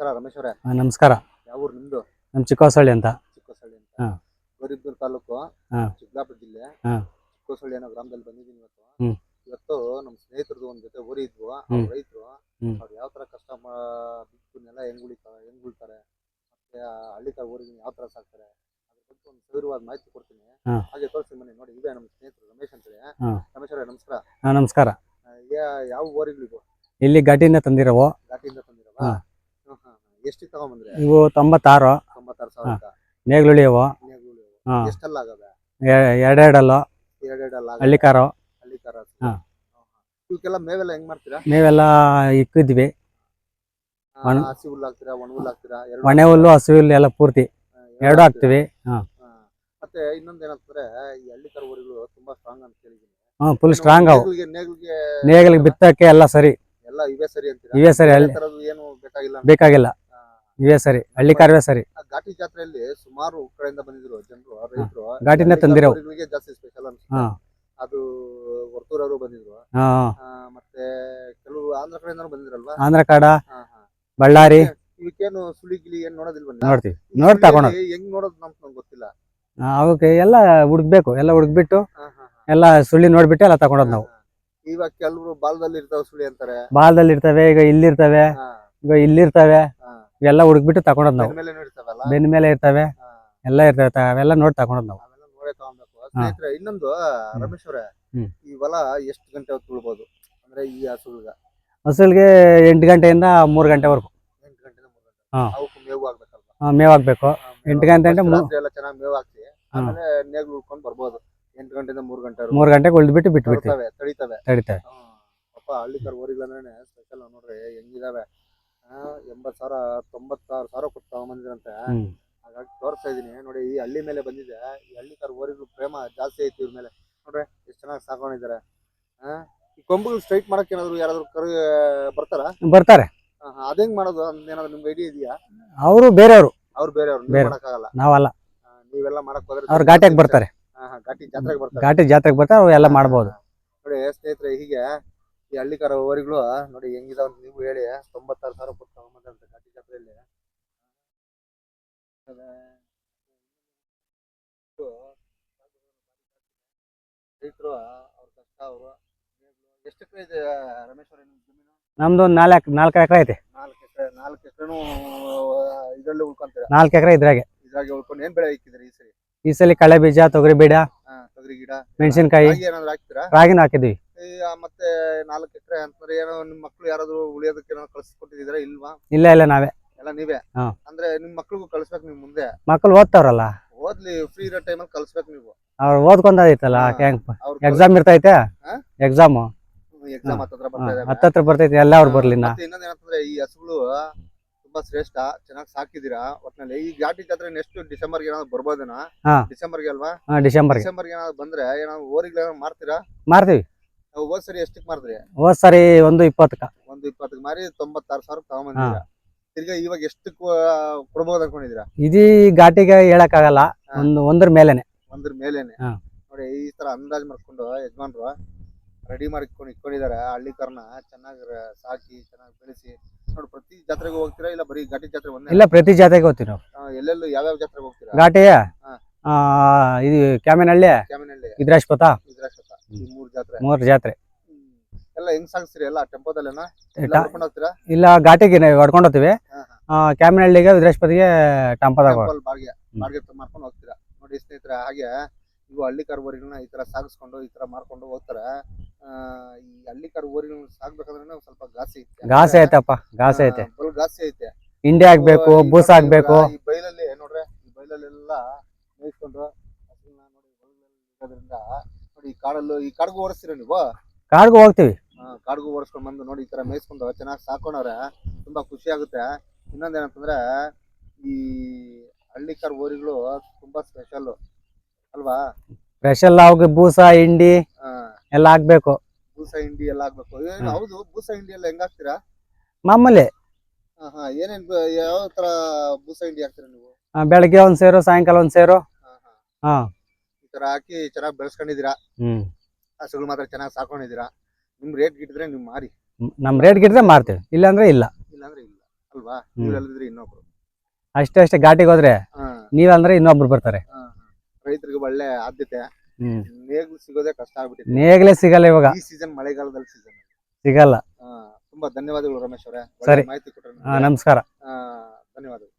ನಮಸ್ಕಾರ ರಮೇಶ್ ಅವರೇ ನಮಸ್ಕಾರ ಯಾವ ಊರು ನಿಮ್ದು ನಮ್ ಚಿಕ್ಕಹೊಸಳ್ಳಿ ಅಂತ ಚಿಕ್ಕಸಳ್ಳಿ ಅಂತ ಹಾ. ತಾಲೂಕು ಹಾ. ಚಿಕ್ಕಬಳ್ಳಾಪುರ ಜಿಲ್ಲೆ ಹಾ. ಚಿಕ್ಕಸಳ್ಳಿ ಅನ್ನೋ ಗ್ರಾಮದಲ್ಲಿ ಬಂದಿದ್ದೀನಿ ಇವತ್ತು ಹ್ಮ್. ಇವತ್ತು ನಮ್ಮ ಸ್ನೇಹಿತರದು ಒಂದ್ ಜೊತೆ ಊರಿ ಇದ್ವು ಹ್ಮ್. ರೈತರು ಹ್ಮ್. ಅವ್ರು ಯಾವ ತರ ಕಷ್ಟ ಮಾ ಹೆಂಗ್ ಉಳಿತಾರೆ ಹೆಂಗ್ ಉಳ್ತಾರೆ ಮತ್ತೆ ಆ ತರ ಊರಿಗೆ ಯಾವ ತರ ಸಾಕ್ತಾರೆ ಅದ್ರ ಬಗ್ಗೆ ಒಂದು ಸವಿರವಾದ ಮಾಹಿತಿ ಕೊಡ್ತೀನಿ ಹಾ. ಹಾಗೆ ತೋರಿಸಿ ಮನೆ ನೋಡಿ ಇದೆ ನಮ್ಮ ಸ್ನೇಹಿತರು ರಮೇಶ್ ಅಂತೇಳಿ ಹಾ. ರಮೇಶ್ ಅವರೇ ನಮಸ್ಕಾರ ನಮಸ್ಕಾರ ಆ, ಯಾ- ಯಾವ ಊರಿಗಳಿಗೂ ಇಲ್ಲಿ ಘಾಟಿಯಿಂದ ತಂದಿರೋ ಘಾಟಿಯಿಂದ ತಂದಿರವ ಹಾ. ಎಷ್ಟಿಗೆ ತಗೊಂಬಂದ್ರೆ? ಇವು ತೊಂಬತ್ತಾರು. ತೊಂಬತ್ತಾರು ಸಾವಿರ ನೇಗ್ಲುಳಿ ಇವು. ಹಾಂ. ಎಷ್ಟೆಲ್ಲ ಆಗವೆ ಎ- ಎರಡೆರಡಲ್ಲು. ಎರಡೆರಡಲ್ಲ ಹಳ್ಳಿಕಾರು. ಹಳ್ಳಿ ಕಾರ ಹಾ. ಇವಕ್ಕೆಲ್ಲ ಮೇವೆಲ್ಲ ಹೆಂಗ್ ಮಾಡ್ತೀರಾ? ಮೇವೆಲ್ಲ ಇಕ್ಕಿದ್ವಿ. ಹಸಿ ಹುಲ್ಲು ಹಾಕ್ತೀರಾ ಒಣ ಹುಲ್ಲು ಹಾಕ್ತೀರಾ? ಒಣೆ ಹುಲ್ಲು ಹಸು ಹುಲ್ಲು ಎಲ್ಲ ಪೂರ್ತಿ. ಎರಡು ಹಾಕ್ತಿವಿ. ಹಾ. ಮತ್ತೆ ಇನ್ನೊಂದ್ ಏನಂತಂದ್ರೆ ಈ ಹಳ್ಳಿ ಕಾರ ಊರುಗಳು ತುಂಬಾ ಸ್ಟ್ರಾಂಗ್ ಅಂತ ಕೇಳಿದ್ದೀನಿ. ಹ್ಞೂ ಫುಲ್ ಸ್ಟ್ರಾಂಗ್ ಅವು. ನೇಗಿಲ್ಗೆ ನೇಗಿಲ್ಗೆ ಬಿತ್ತಕ್ಕೆ ಎಲ್ಲ ಸರಿ. ಎಲ್ಲ ಇವೇ ಸರಿ ಅಂತೀರಾ? ಇವೇ ಸರಿ ಏನು ಬೇಕಾಗಿಲ್ಲ. ಬೇಕಾಗಿಲ್ಲ. ಇವೇ ಸರಿ ಹಳ್ಳಿಕಾರವೇ ಸರಿ. ಆ ಘಾಟಿ ಜಾತ್ರೆಯಲ್ಲಿ ಸುಮಾರು ಕಡೆಯಿಂದ ಬಂದಿದ್ರು ಜನರು ರೈತರು. ಘಾಟಿನ ತಂದಿರೋ. ಜಾಸ್ತಿ ಸ್ಪೆಷಲ್ ಹಾ. ಅನ್ಸುತ್ತೆ ಅದು ವರ್ತೂರವರು ಬಂದಿದ್ರು. ಹಾ ಆ, ಮತ್ತೆ ಕೆಲವು ಆಂಧ್ರ ಕಡೆಯಿಂದ ಬಂದಿರಲ್ವಾ ಆಂಧ್ರ ಕಾಡ ಹಾ, ಹಾ. ಬಳ್ಳಾರಿ. ಇವಕ್ಕೇನು ಸುಳಿ ಗಿಳಿ ಏನ್ ನೋಡೋದಿಲ್ವ? ನೋಡ್ತೀವಿ ನೋಡಿ ಹೆಂಗ್ ನೋಡೋದು ನಮ್ಗೆ ನಂಗೆ ಗೊತ್ತಿಲ್ಲ. ಅವಕ್ಕೆ ಎಲ್ಲ ಹುಡುಕ್ಬೇಕು ಎಲ್ಲ ಹುಡುಕ್ಬಿಟ್ಟು ಹಾ, ಹಾ, ಹಾ. ಎಲ್ಲ ಸುಳ್ಳಿ ನೋಡ್ಬಿಟ್ಟು ಎಲ್ಲ ತಗೊಂಡೋದ್ ನಾವು. ಇವಾಗ ಕೆಲವರು ಬಾಲದಲ್ಲಿ ಇರ್ತಾವ ಸುಳಿ ಅಂತಾರೆ. ಬಾಲದಲ್ಲಿ ಇರ್ತವೆ ಈಗ ಇಲ್ಲಿರ್ತವೆ ಹಾ, ಈಗ ಇಲ್ಲಿರ್ತವೆ. ಇವೆಲ್ಲ ಹುಡುಕ್ಬಿಟ್ಟು ತಗೊಂಡದ್ ನಾವು. ಬೆನ್ ಮೇಲೆ ಇರ್ತವೆ ಎಲ್ಲ ಇರ್ತವೆ ಅವೆಲ್ಲ ನೋಡಿ ತಗೊಂಡದ್ ನಾವು. ಸ್ನೇಹಿತರೆ ಇನ್ನೊಂದು ರಮೇಶ್ ಅವರೇ. ಈ ಹೊಲ ಎಷ್ಟು ಗಂಟೆ ಹೊತ್ತು ತುಳ್ಬೋದು ಅಂದ್ರೆ ಈ ಹಸುಗ ಹಸುಲ್ಗೆ ಎಂಟು ಗಂಟೆಯಿಂದ ಮೂರು ಗಂಟೆವರೆಗೂ. ಎಂಟು ಗಂಟೆಯಿಂದ ಮೂರು ಗಂಟೆ. ಹಾ. ಅವಕ್ಕೂ ಮೇವು ಆಗ್ಬೇಕಲ್ವಾ? ಮೇವ್ ಆಗ್ಬೇಕು. ಎಂಟು ಗಂಟೆ ಅಂದ್ರೆ first ಮೂ- ರಾತ್ರಿ ಎಲ್ಲ ಚೆನ್ನಾಗಿ ಮೇವು ಹಾಕ್ತಿ ಆಮೇಲೆ ನೇಗ್ಲು ಉಳ್ಕೊಂಡು ಬರ್ಬೋದು. ಎಂಟು ಗಂಟೆಯಿಂದ ಮೂರು ಗಂಟೆ ಮೂರು ಗಂಟೆಗೆ ಉಳಿದ್ಬಿಟ್ಟು ಬಿಟ್ಟು ಬಿಡ್ತವೆ ತಡಿತವೆ. ತಡಿತೇವೆ. ಪಾಪ ಹಳ್ಳಿ ಕರ್ ಊರಿಗಳಂದ್ರೆ ಸ್ಪೆಷಲ್ ನೋಡ್ರಿ ಹೆಂಗಿದಾವೆ? ಎಂಬತ್ ಸಾವಿರ ತೊಂಬತ್ತಾರು ಸಾವಿರ ಕೊಟ್ಟು ತಗೊಂಬಂದಿರಂತೆ ಹ್ಮ್. ಹಾಗಾಗಿ ತೋರಿಸ್ತಾ ಇದೀನಿ ನೋಡಿ ಈ ಹಳ್ಳಿ ಮೇಲೆ ಬಂದಿದೆ. ಈ ಹಳ್ಳಿ ತರ ಓರಿಗೂ ಪ್ರೇಮ ಜಾಸ್ತಿ ಐತಿ ಇವ್ರ ಮೇಲೆ. ನೋಡ್ರಿ ಎಷ್ಟು ಚೆನ್ನಾಗಿ ಸಾಕೊಂಡಿದ್ದಾರೆ ಆ ಈ ಕೊಂಬುಗಳು ಸ್ಟ್ರೈಟ್ ಮಾಡಕ್ ಏನಾದ್ರು ಯಾರಾದ್ರು ಕರು ಬರ್ತಾರ? ಬರ್ತಾರೆ. ಅದೇಂಗ್ ಮಾಡೋದು? ಅಂತ ಏನಾದ್ರು ನಿಮ್ಗೆ ಐಡಿಯಾ ಇದೆಯಾ? ಅವರು ಬೇರೆಯವರು. ಅವ್ರು ಬೇರೆಯವರು. ಮಾಡಕ್ಕಾಗಲ್ಲ. ನಾವಲ್ಲ. ನೀವೆಲ್ಲ ಮಾಡಕ್ ಹೋದ್ರೆ ಅವ್ರು ಘಾಟಿಯಾಗಿ ಬರ್ತಾರೆ. ಘಾಟಿ ಜಾತ್ರೆಗೆ ಬರ್ತಾರೆ. ಘಾಟಿ ಜಾತ್ರೆಗೆ ಬರ್ತಾರೆ ಅವ್ರು ಎಲ್ಲ ಮಾಡ್ಬೋದು. ನೋಡಿ ಸ್ನೇಹಿತರೆ ಹೀಗೆ ಈ ಹಳ್ಳಿಕಾರ ಓರಿಗಳು ನೋಡಿ ಹೆಂಗಿದಾವ ಅಂತ ನೀವು ಹೇಳಿ ತೊಂಬತ್ತಾರು ಸಾವಿರ ಕೊಟ್ಟು ತಗೊಂಬಂದಂತೆ ಘಾಟಿ ಜಾತ್ರೆಯಲ್ಲಿ. ರೈತರು ಅವ್ರ ಕಷ್ಟ ಅವರು ಎಷ್ಟು ಎಕರೆ ಇದೆ ರಮೇಶ್ವರ ಜಮೀನು? ನಮ್ದು ಒಂದು ನಾಲ್ಕು ನಾಲ್ಕು ಎಕರೆ ಐತೆ. ನಾಲ್ಕು ಎಕರೆ ನಾಲ್ಕು ಎಕರೆನೂ ಇದರಲ್ಲಿ ಉಳ್ಕೊಂತೀರ? ನಾಲ್ಕು ಎಕರೆ ಇದ್ರಾಗೆ. ಇದ್ರಾಗೆ ಉಳ್ಕೊಂಡು ಏನ್ ಬೆಳೆ ಹಾಕಿದ್ರಿ ಈ ಸರಿ? ಈ ಸಲ ಕಳೆ ಬೀಜ ತೊಗರಿ ಬೀಡ ಹಾ, ತೊಗರಿ ಗಿಡ. ಮೆಣಸಿನ್ಕಾಯಿ. ಏನಾದ್ರು ಹಾಕ್ತೀರಾ ರಾಗಿನ ಹಾಕಿದ್ವಿ ಮತ್ತೆ ನಾಲ್ಕು ಎಕರೆ ಅಂತಂದ್ರೆ ಏನೋ ನಿಮ್ ಮಕ್ಳು ಯಾರಾದ್ರೂ ಉಳಿಯೋದಕ್ಕೆ ಏನೋ ಕಳ್ಸಿಕೊಟ್ಟಿದ್ದೀರಾ ಇಲ್ವಾ? ಇಲ್ಲ ಇಲ್ಲ ನಾವೇ. ಎಲ್ಲ ನೀವೇ? ಹಾ. ಅಂದ್ರೆ ನಿಮ್ ಮಕ್ಳಿಗೂ ಕಳ್ಸ್ಬೇಕು ನೀವು ಮುಂದೆ? ಮಕ್ಕಳು ಓದ್ತಾವ್ರಲ್ಲ? ಓದ್ಲಿ ಫ್ರೀ ಇರೋ ಟೈಮಲ್ಲಿ ಕಳ್ಸ್ಬೇಕು ನೀವು. ಅವ್ರು ಓದ್ಕೊಂಡೈತಲ್ಲ ಹಾ. ಹೆಂಗ್ ಅವ್ರ ಎಕ್ಸಾಮ್ ಇರ್ತೈತೆ? ಹಾ? ಎಕ್ಸಾಮ್ ಎಕ್ಸಾಮ್ ಹತ್ತತ್ರ ಬರ್ತಾ ಇದಾವೆ ಹತ್ತತ್ರ ಬರ್ತೈತೆ ಎಲ್ಲ ಅವ್ರು ಬರ್ಲಿ ಮತ್ತೆ ಇನ್ನೊಂದ್ ಏನಂತಂದ್ರೆ ಈ ಹಸುಗಳು ತುಂಬಾ ಶ್ರೇಷ್ಠ ಚೆನ್ನಾಗಿ ಸಾಕಿದೀರಾ ಒಟ್ನಲ್ಲಿ ಈ ಘಾಟಿ ಜಾತ್ರೆ ನೆಕ್ಸ್ಟ್ ಡಿಸೆಂಬರ್ ಏನಾದ್ರು ಬರ್ಬೋದೇನಾ? ಹಾ. ಡಿಸೆಂಬರ್ಗೆ ಅಲ್ವಾ? ಡಿಸೆಂಬರ್ ಡಿಸೆಂಬರ್ಗೆ. ಡಿಸೆಂಬರ್ಗೆ ಏನಾದ್ರು ಬಂದ್ರೆ ಏನಾದ್ರು ಓರಿಗಳು ಏನಾದ್ರು ಮಾರ್ತೀರಾ? ಮಾರ್ತೀವಿ. ಹೋದ್ ಸರಿ ಎಷ್ಟಕ್ ಮಾರಿದ್ರಿ? ಹೋದ್ ಸರಿ ಒಂದು ಇಪ್ಪತ್ತಕ್ಕ. ಒಂದು ಇಪ್ಪತ್ತಕ್ಕೆ ಮಾರಿ ತೊಂಬತ್ತಾರು ಸಾವಿರ ತಗೊಂಬಂದಿದ್ದೀರಾ? ತಿರ್ಗಾ ಇವಾಗ ಎಷ್ಟಕ್ಕೆ ಕೊಡ್ಬೋದು ಅನ್ಕೊಂಡಿದೀರಾ ಇದೀ ಘಾಟಿಗೆ ಹೇಳಕ್ ಆಗಲ್ಲ ಒಂದು ಒಂದ್ರ ಮೇಲೆನೆ. ಒಂದ್ರ ಮೇಲೇನೆ. ನೋಡಿ ಈ ತರ ಅಂದಾಜ್ ಮಾಡ್ಕೊಂಡು ಯಜಮಾನ್ರು ರೆಡಿ ಮಾಡಿ ಇಟ್ಕೊಂಡು ಇಟ್ಕೊಂಡಿದ್ದಾರೆ ಹಳ್ಳಿ ಕರ್ನ ಚೆನ್ನಾಗಿ ಸಾಕಿ ಚೆನ್ನಾಗಿ ಬೆಳೆಸಿ. ನೋಡಿ ಪ್ರತಿ ಜಾತ್ರೆಗೆ ಹೋಗ್ತೀರಾ ಇಲ್ಲ ಬರೀ ಘಾಟಿ ಜಾತ್ರೆ ಒಂದೇ? ಇಲ್ಲ ಪ್ರತಿ ಜಾತ್ರೆಗೆ ಹೋಗ್ತೀವಿ ನಾವು. ಎಲ್ಲೆಲ್ಲೂ ಯಾವ್ಯಾವ ಜಾತ್ರೆಗೆ ಹೋಗ್ತೀರಾ? ಘಾಟಿ ಇದು ಕ್ಯಾಮೆನಹಳ್ಳಿ? ಕ್ಯಾಮಿನಹಳ್ಳಿ. ಇದ್ರಾಶ್ಪಥ ಇದ್ರಾಕ್ಷತ ಈ ಮೂರ್ ಜಾತ್ರೆ. ಮೂರ್ ಜಾತ್ರೆ. ಎಲ್ಲ ಹೆಂಗ್ ಸಾಗಿಸ್ತೀರಿ? ಎಲ್ಲ ಟೆಂಪೋದಲ್ಲೇನಾ? ಇಲ್ಲ ಟಾ- ಹೊಡ್ಕೊಂಡು ಹೋಗ್ತೀರಾ ಇಲ್ಲ ಘಾಟಿಗೆ ಹೊಡ್ಕೊಂಡ್ ಹೋಗ್ತೀವಿ ಹಾ, ಆ, ಕ್ಯಾಮಿನಹಳ್ಳಿಗೆ ವಿದ್ರೇಶ್ಪತಿಗೆ ಟಂಪದಾಗ ಟೆಂಪಲ್ ಬಾಡಿಗೆ ಬಾಡಿಗೆ ಮಾಡ್ಕೊಂಡು ಹೋಗ್ತೀರಾ? ನೋಡಿ ಸ್ನೇಹಿತರೆ ಹಾಗೆ ಇವು ಹಳ್ಳಿ ಊರಿಗಳನ್ನ ಈ ತರ ಸಾಗಿಸ್ಕೊಂಡು ಈ ತರ ಮಾಡ್ಕೊಂಡು ಹೋಗ್ತಾರೆ. ಆ, ಈ ಹಳ್ಳಿ ಊರಿಗಳನ್ನ ಸಾಕ್ಬೇಕಂದ್ರೆ ಸ್ವಲ್ಪ ಗಾಸಿ ಐತೆ. ಗಾಸೆ ಐತಪ್ಪ ಗಾಸೆ ಐತೆ. ಫುಲ್ ಗಾಸಿ ಐತೆ. ಹಿಂಡಿ ಹಾಕ್ಬೇಕು ಈ ಬೂಸ ನೋಡಿ ಹಾಕ್ಬೇಕು. ಇವಾಗ ಈ ಬೈಲಲ್ಲಿ ನೋಡ್ರೆ ಈ ಬೈಲಲ್ಲೆಲ್ಲ ಮೇಯಿಸ್ಕೊಂಡು ನೋಡಿ ಬೈಲಲ್ಲಿ ಇರೋದ್ರಿಂದ ನೋಡಿ ಈ ಕಾಡಲ್ಲೂ ಈ ಕಾಡ್ಗು ಓಡಿಸ್ತೀರ ನೀವು? ಕಾಡ್ಗು ಹೋಗ್ತೀವಿ. ಆ, ಕಾಡ್ಗು ಓಡಿಸ್ಕೊಂಡ್ ಬಂದು ನೋಡಿ ಈ ತರ ಮೇಯಿಸ್ಕೊಂಡು ಚೆನ್ನಾಗಿ ಸಾಕೊಂಡವ್ರೆ ತುಂಬಾ ಖುಷಿ ಆಗುತ್ತೆ. ಇನ್ನೊಂದ್ ಏನಂತಂದ್ರೆ ಈ ಹಳ್ಳಿಕಾರ್ ಓರಿಗಳು ತುಂಬಾ ಸ್ಪೆಷಲ್ ಅಲ್ವಾ? ಸ್ಪೆಷಲ್ ಅವ್ಗೆ ಬೂಸ ಹಿಂಡಿ ಆ, ಎಲ್ಲ ಹಾಕ್ಬೇಕು. ಬೂಸ ಹಿಂಡಿ ಎಲ್ಲ ಹಾಕ್ಬೇಕು. ಏನು. ಹೌದು ಬೂಸ ಹಿಂಡಿ ಎಲ್ಲ ಹೆಂಗ್ ಹಾಕ್ತೀರಾ? ಮಾಮೂಲಿ. ಹಾ ಹಾ ಏನೇನ್ ಬ- ಯಾವ ತರ ಬೂಸ ಹಿಂಡಿ ಹಾಕ್ತೀರಾ ನೀವು? ಆ, ಬೆಳಗ್ಗೆ ಒಂದ್ ಸೇರು ಸಾಯಂಕಾಲ ಒಂದ್ ಸೇರು. ಹಾ ಹಾ. ಹಾ. ಈ ತರ ಹಾಕಿ ಚೆನ್ನಾಗಿ ಬೆಳೆಸ್ಕೊಂಡಿದೀರಾ ಹ್ಮ್. ಹಸುಗಳು ಮಾತ್ರ ಚೆನ್ನಾಗಿ ಸಾಕೊಂಡಿದೀರಾ ನಿಮ್ ರೇಟ್ ಗಿಟ್ಟಿದ್ರೆ ನೀವು ಮಾರಿ. ನಮ್ ರೇಟ್ ಗಿಟ್ಟಿದ್ರೆ ಮಾರ್ತೇವೆ. ಇಲ್ಲಾಂದ್ರೆ ಇಲ್ಲ. ಇಲ್ಲಾಂದ್ರೆ ಇಲ್ಲ. ಅಲ್ವಾ? ನೀವೆಲ್ಲದಿದ್ರೆ ಇನ್ನೊಬ್ರು. ಅಷ್ಟೇ ಅಷ್ಟೇ ಘಾಟಿಗೆ ಹೋದ್ರೆ ಹಾ. ನೀವಂದ್ರೆ ಇನ್ನೊಬ್ರು ಬರ್ತಾರೆ. ಹಾ. ರೈತರಿಗೆ ಒಳ್ಳೆ ಆದ್ಯತೆ. ಹ್ಮ್. ನೇಗಿಲು ಸಿಗೋದೇ ಕಷ್ಟ ಆಗ್ಬಿಟ್ಟಿದೆ. ನೇಗ್ಲೇ ಸಿಗಲ್ಲ ಇವಾಗ. ಈ ಸೀಸನ್ ಮಳೆಗಾಲದಲ್ಲಿ ಸೀಸನ್ ಸಿಗಲ್ಲ. ತುಂಬಾ ಧನ್ಯವಾದಗಳು ರಮೇಶ್ ಅವರೇ. ಸರಿ. ಮಾಹಿತಿ ಕೊಟ್ಟರೆ ನಮಸ್ಕಾರ. ಧನ್ಯವಾದಗಳು.